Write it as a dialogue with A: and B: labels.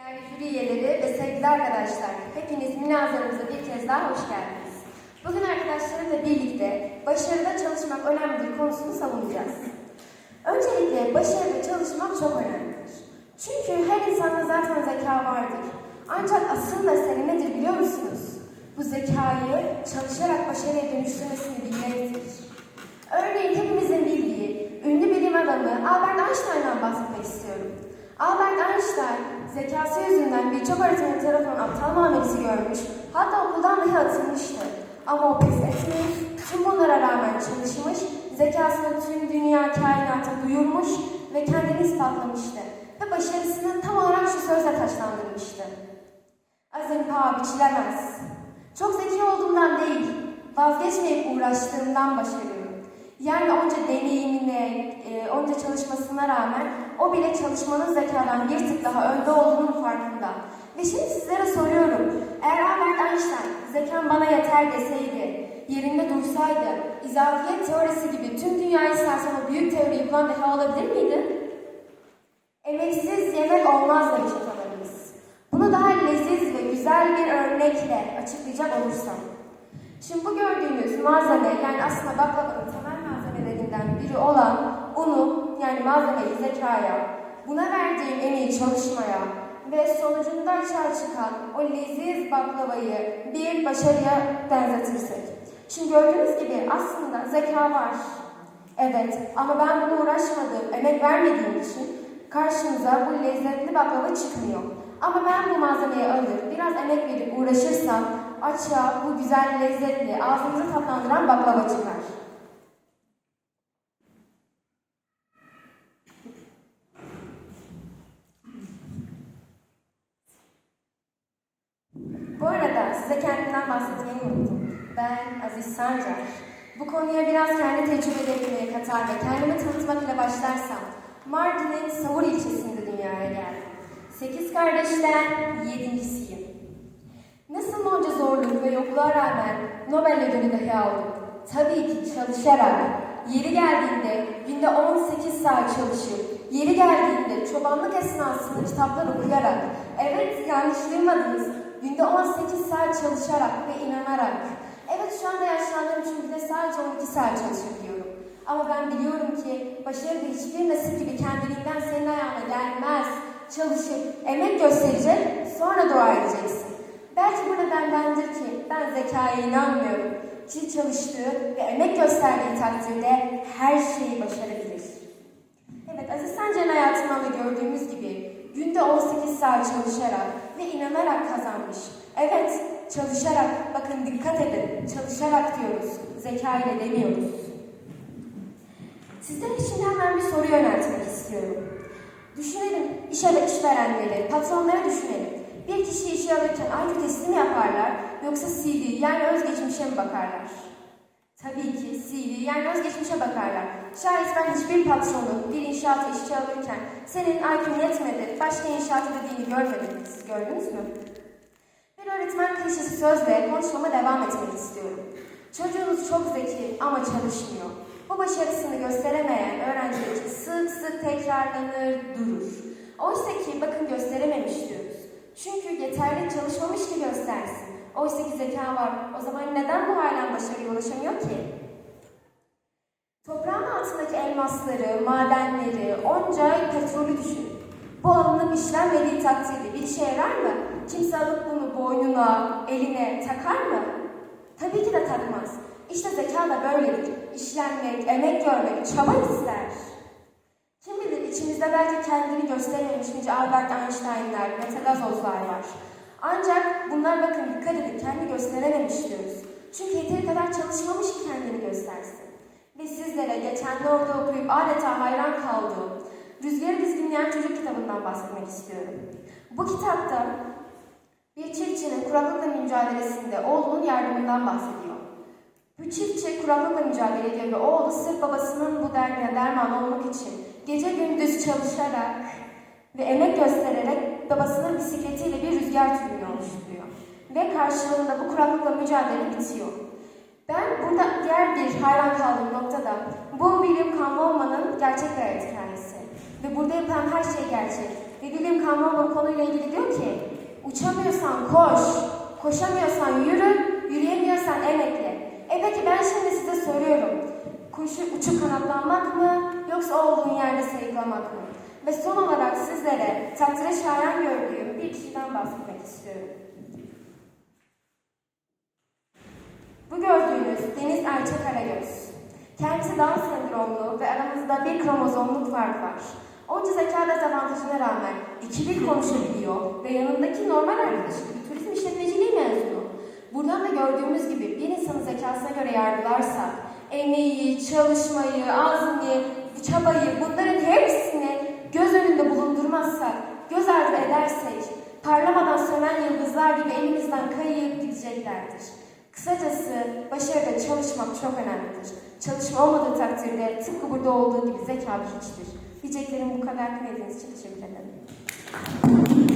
A: Değerli jüri üyeleri ve sevgili arkadaşlar, hepiniz münazarımıza bir kez daha hoş geldiniz. Bugün arkadaşlarımla birlikte başarıda çalışmak önemlidir konusunu savunacağız. Öncelikle başarıda çalışmak çok önemlidir. Çünkü her insanda zaten zeka vardır. Ancak asıl mesele nedir biliyor musunuz? Bu zekayı çalışarak başarıya dönüştürmesini bilmektir. Örneğin hepimizin bildiği ünlü bilim adamı Albert Einstein'dan bahsetmek istiyorum. Albert Einstein zekası yüzünden birçok öğretmen tarafından aptal muamelesi görmüş, hatta okuldan dahi atılmıştı. Ama o pes etmemiş, tüm bunlara rağmen çalışmış, zekasını tüm dünya kainata duyurmuş ve kendini ispatlamıştı. Ve başarısını tam olarak şu sözle taşlandırmıştı. Azim paha biçilemez. Çok zeki olduğumdan değil, vazgeçmeyip uğraştığımdan başarıyorum. Yani onca deneyimine, e, onca çalışmasına rağmen o bile çalışmanın zekadan bir tık daha önde olduğunun farkında. Ve şimdi sizlere soruyorum, eğer Albert Einstein zekam bana yeter deseydi, yerinde dursaydı, izafiyet teorisi gibi tüm dünyayı sarsan o büyük teoriyi bulan deha olabilir miydi? Emeksiz yemek olmaz demiş atalarımız. Bunu daha leziz ve güzel bir örnekle açıklayacak olursam. Şimdi bu gördüğünüz malzeme yani aslında baklavanın temel malzemelerinden biri olan unu yani malzemeyi zekaya, buna verdiğim emeği çalışmaya ve sonucunda açığa çıkan o leziz baklavayı bir başarıya benzetirsek. Şimdi gördüğünüz gibi aslında zeka var. Evet ama ben buna uğraşmadığım, emek vermediğim için karşımıza bu lezzetli baklava çıkmıyor. Ama ben bu malzemeyi alır, biraz emek verip uğraşırsam açığa bu güzel, lezzetli, ağzınızı tatlandıran baklava çıkar. Bu arada kendimden bahsetmeyi unuttum. Ben Aziz Sancar. Bu konuya biraz kendi tecrübelerimi katar ve kendimi tanıtmak ile başlarsam, Mardin'in Savur ilçesinde dünyaya geldim. Sekiz kardeşten yedincisiyim. Nasıl onca zorluk ve yokluğa rağmen Nobel ödülü dahi aldım? Tabii ki çalışarak. Yeri geldiğinde günde 18 saat çalışıp, yeri geldiğinde çobanlık esnasında kitaplar okuyarak, evet yanlış duymadınız, günde 18 saat çalışarak ve inanarak. Evet şu anda yaşlandığım için bir de sadece 12 saat çalışabiliyorum. Ama ben biliyorum ki başarı hiçbir nasip gibi kendiliğinden senin ayağına gelmez. Çalışıp, emek gösterecek, sonra dua edeceksin. Belki bu nedendendir ki ben zekaya inanmıyorum. Kişi çalıştığı ve emek gösterdiği takdirde her şeyi başarabilir. Evet Aziz Sancar'ın hayatından da gördüğümüz gibi günde 18 saat çalışarak ve inanarak kazanmış. Evet çalışarak, bakın dikkat edin, çalışarak diyoruz, zeka ile demiyoruz. Sizler için hemen bir soru yöneltmek istiyorum. Düşünelim, ve işverenleri, patronları düşünelim. Bir kişi işe alırken aynı testi mi yaparlar yoksa CV yani özgeçmişe mi bakarlar? Tabii ki CV yani özgeçmişe bakarlar. Şayet ben hiçbir patronun bir inşaata işçi alırken senin IQ'un yetmedi, başka inşaata dediğini görmedim. Siz gördünüz mü? Bir öğretmen klişesi sözle konuşmama devam etmek istiyorum. Çocuğunuz çok zeki ama çalışmıyor. Bu başarısını gösteremeyen öğrenciler için sık sık tekrarlanır, durur. Oysa ki bakın gösterememiş diyoruz. Çünkü yeterli çalışmamış ki göstersin. Oysa ki zeka var. O zaman neden bu halen başarıya ulaşamıyor ki? Toprağın altındaki elmasları, madenleri, onca petrolü düşün. Bu alınıp işlenmediği takdirde bir işe yarar mı? Kimse alıp bunu boynuna, eline takar mı? Tabii ki de takmaz. İşte zeka da böyledir. İşlenmek, emek görmek, çaba ister. Kim bilir içimizde belki kendini gösterememiş nice Albert Einstein'lar, Mete Gazozlar var. Ancak bunlar bakın dikkat edin kendi gösterememiş diyoruz. Çünkü yeteri kadar çalışmamış ki kendini göstersin. Ve sizlere geçenlerde okuyup adeta hayran kaldığım Rüzgarı Biz Dinleyen Çocuk kitabından bahsetmek istiyorum. Bu kitapta bir çiftçinin kuraklıkla mücadelesinde oğlunun yardımından bahsediyor. Bu çiftçi kuraklıkla mücadele ediyor ve oğlu sırf babasının bu derdine derman olmak için gece gündüz çalışarak ve emek göstererek babasının bisikletiyle bir rüzgar türbünü oluşturuyor. Ve karşılığında bu kuraklıkla mücadele bitiyor. Ben burada diğer bir hayran kaldığım noktada bu William Kanlonman'ın gerçek hayat hikayesi. Ve burada yapılan her şey gerçek. ve dilim kalma olan konuyla ilgili diyor ki uçamıyorsan koş, koşamıyorsan yürü, yürüyemiyorsan emekle. E peki ben şimdi size soruyorum. Kuşu uçup kanatlanmak mı yoksa olduğun yerde sayıklamak mı? Ve son olarak sizlere takdire şayan gördüğüm bir kişiden bahsetmek istiyorum. Bu gördüğünüz Deniz Erçe Karagöz. Kendisi Down sendromlu ve aramızda bir kromozomluk fark var. Onca zeka dezavantajına rağmen iki dil konuşabiliyor ve yanındaki normal arkadaşı gibi turizm işletmeciliği mezunu. Buradan da gördüğümüz gibi bir insanın zekasına göre yargılarsak, emeği, çalışmayı, azmi, çabayı bunların hepsini göz önünde bulundurmazsak, göz ardı edersek, parlamadan sönen yıldızlar gibi elimizden kayıp gideceklerdir. Kısacası başarıda çalışmak çok önemlidir. Çalışma olmadığı takdirde tıpkı burada olduğu gibi zeka bir hiçtir. Diyeceklerim bu kadar. Dinlediğiniz için teşekkür ederim.